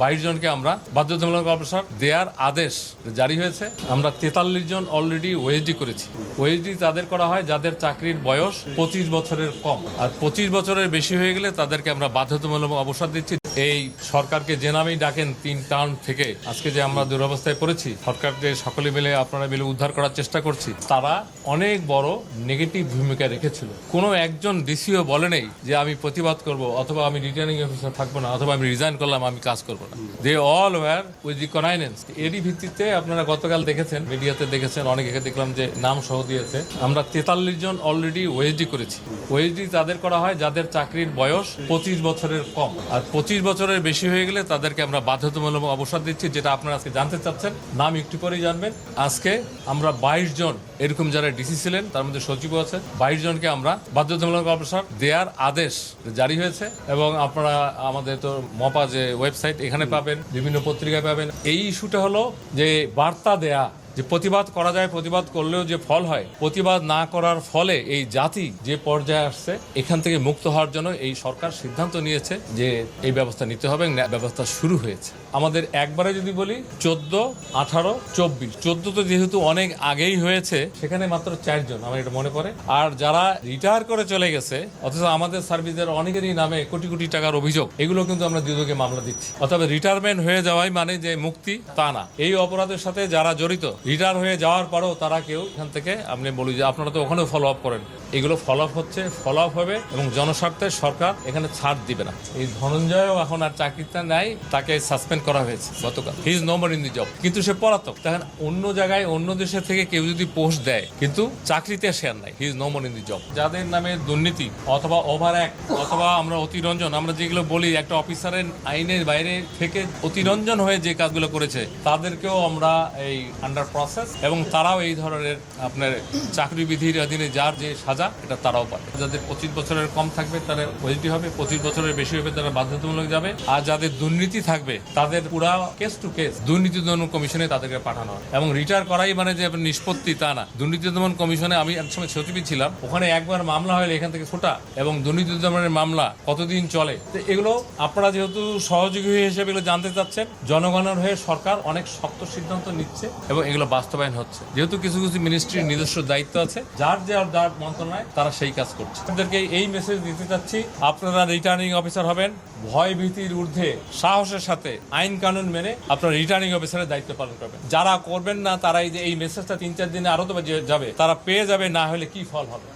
বাইশ জনকে আমরা বাধ্যতামূলক অবসর দেওয়ার আদেশ জারি হয়েছে। আমরা তেতাল্লিশ জন অলরেডি ওএসডি করেছি। ওএসডি তাদের করা হয় যাদের চাকরির বয়স পঁচিশ বছরের কম। আর পঁচিশ বছরের বেশি হয়ে গেলে তাদেরকে আমরা বাধ্যতামূলক অবসর দিচ্ছি। এই সরকারকে যে নামেই ডাকেন তিন টার্ম থেকে, আজকে যে আমরা দুরবস্থায় পড়েছি, সরকারকে সকলে মিলে, আপনারা মিলে উদ্ধার করার চেষ্টা করছি। তারা অনেক বড় নেগেটিভ ভূমিকা রেখেছিল। কোনো একজন ডিসিও বলে নেই যে আমি প্রতিবাদ করব, অথবা আমি রিটার্নিং অফিসার থাকব না, অথবা আমি রিজাইন করলাম, আমি কাজ করব না। They all were with the connivance এরই ভিত্তিতে আপনারা গতকাল দেখেছেন, মিডিয়াতে দেখেছেন, অনেকে দেখলাম যে নাম সহ দিয়েছে। আমরা তেতাল্লিশ জন অলরেডি ওএসডি করেছি। ওএসডি তাদের করা হয় যাদের চাকরির বয়স পঁচিশ বছরের কম। আর পঁচিশ বছরের বেশি হয়ে গেলে তাদেরকে আমরা বাধ্যতামূলক অবসর দিচ্ছি যেটা আপনারা আজকে জানতে চাচ্ছেন। নাম একটু পরেই জানবেন। আজকে আমরা বাইশ জন এরকম যারা ডিসি ছিলেন তার মধ্যে সচিবও আছে। বাইশ জনকে আমরা বাধ্যতামূলক অবসর দেওয়ার আদেশ জারি হয়েছে এবং আপনারা আমাদের তো মপা যে ওয়েবসাইট এখানে পাবেন বিভিন্ন পত্রিকায় পাবেন। এই ইস্যুটা হলো যে বার্তা দেয়া যে প্রতিবাদ করা যায়, প্রতিবাদ করলেও যে ফল হয়, প্রতিবাদ না করার ফলে এই জাতি যে পর্যায়ে আসছে, এখান থেকে মুক্ত হওয়ার জন্য এই সরকার সিদ্ধান্ত নিয়েছে যে এই ব্যবস্থা নিতে হবে ব্যবস্থা শুরু হয়েছে। আমাদের একবারে যদি বলি, চোদ্দ, আঠারো, চব্বিশ। চোদ্দ তো যেহেতু অনেক আগেই হয়েছে, সেখানে মাত্র চারজন আমার এটা মনে পড়ে। আর যারা রিটায়ার করে চলে গেছে, অথচ আমাদের সার্ভিসের অনেকেরই নামে কোটি কোটি টাকার অভিযোগ, এগুলো কিন্তু আমরা দুদকে মামলা দিচ্ছি। অথবা রিটায়ারমেন্ট হয়ে যাওয়াই মানে যে মুক্তি, তা না। এই অপরাধের সাথে যারা জড়িত রিটায়ার হয়ে যাওয়ার পরেও তারা কেউ এখান থেকে, আপনি বলি যে আপনারা তো ওখানেও ফলো আপ করেন। এগুলো ফলো আপ হচ্ছে ফলো আপ হবে এবং জনস্বার্থে সরকার এখানে ছাড় দিবে না। এই ধনঞ্জয়ও এখন আর চাকরিটা নাই তাকে সাসপেন্ড করা হয়েছে গতকাল। He is number in the job কিন্তু সে পলাতক। তখন অন্য জায়গায়, অন্য দেশে থেকে কেউ যদি পোস্ট দেয়, কিন্তু চাকরিতে শেয়ার নাই। He is number in the job যাদের নামে দুর্নীতি অথবা ওভার অ্যাক্ট অথবা আমরা অতিরঞ্জন, আমরা যেগুলো বলি, একটা অফিসারের আইনের বাইরে থেকে অতিরঞ্জন হয়ে যে কাজগুলো করেছে, তাদেরকেও আমরা এই আন্ডার প্রসেস এবং তারাও এই ধরনের আপনার চাকরি বিধির অধীনে যার যে সাজা, এটা তারাও পাবে। যাদের পঁচিশ বছরের কম থাকবে তারা ওয়েসডি হবে, পঁচিশ বছরের বেশি হবে, তারা বাধ্যতামূলক যাবে। আর যাদের দুর্নীতি থাকবে, তাদের পুরা কেস টু কেস দুর্নীতি দমন কমিশনে তাদেরকে পাঠানো হয়। এবং রিটায়ার করাই মানে যে নিষ্পত্তি, তা না। দুর্নীতি দমন কমিশনে আমি এক সময় সচিবই ছিলাম, ওখানে একবার মামলা হলে এখান থেকে ছোটা এবং দুর্নীতি দমনের মামলা কতদিন চলে? তো এগুলো আপনারা যেহেতু সহযোগী হিসেবে এগুলো জানতে চাচ্ছেন, জনগণের হয়ে সরকার অনেক শক্ত সিদ্ধান্ত নিচ্ছে, এবং এগুলো বাস্তবায়ন হচ্ছে। যেহেতু কিছু কিছু মিনিস্ট্রির নিজস্ব দায়িত্ব আছে, যার যার যার মন্ত্রণালয়, তারা সেই কাজ করছে। আপনাদেরকে এই মেসেজ দিতে চাচ্ছি, আপনারা রিটার্নিং অফিসার হবেন ভয় ভীতির ঊর্ধ্বে, সাহসের সাথে আইন কানুন মেনে আপনারা রিটার্নিং অফিসারের দায়িত্ব পালন করবেন। যারা করবেন না তারা যে এই মেসেজটা তিন চার দিনে আরও তো যাবে, তারা পেয়ে যাবে, না হলে কি ফল হবে?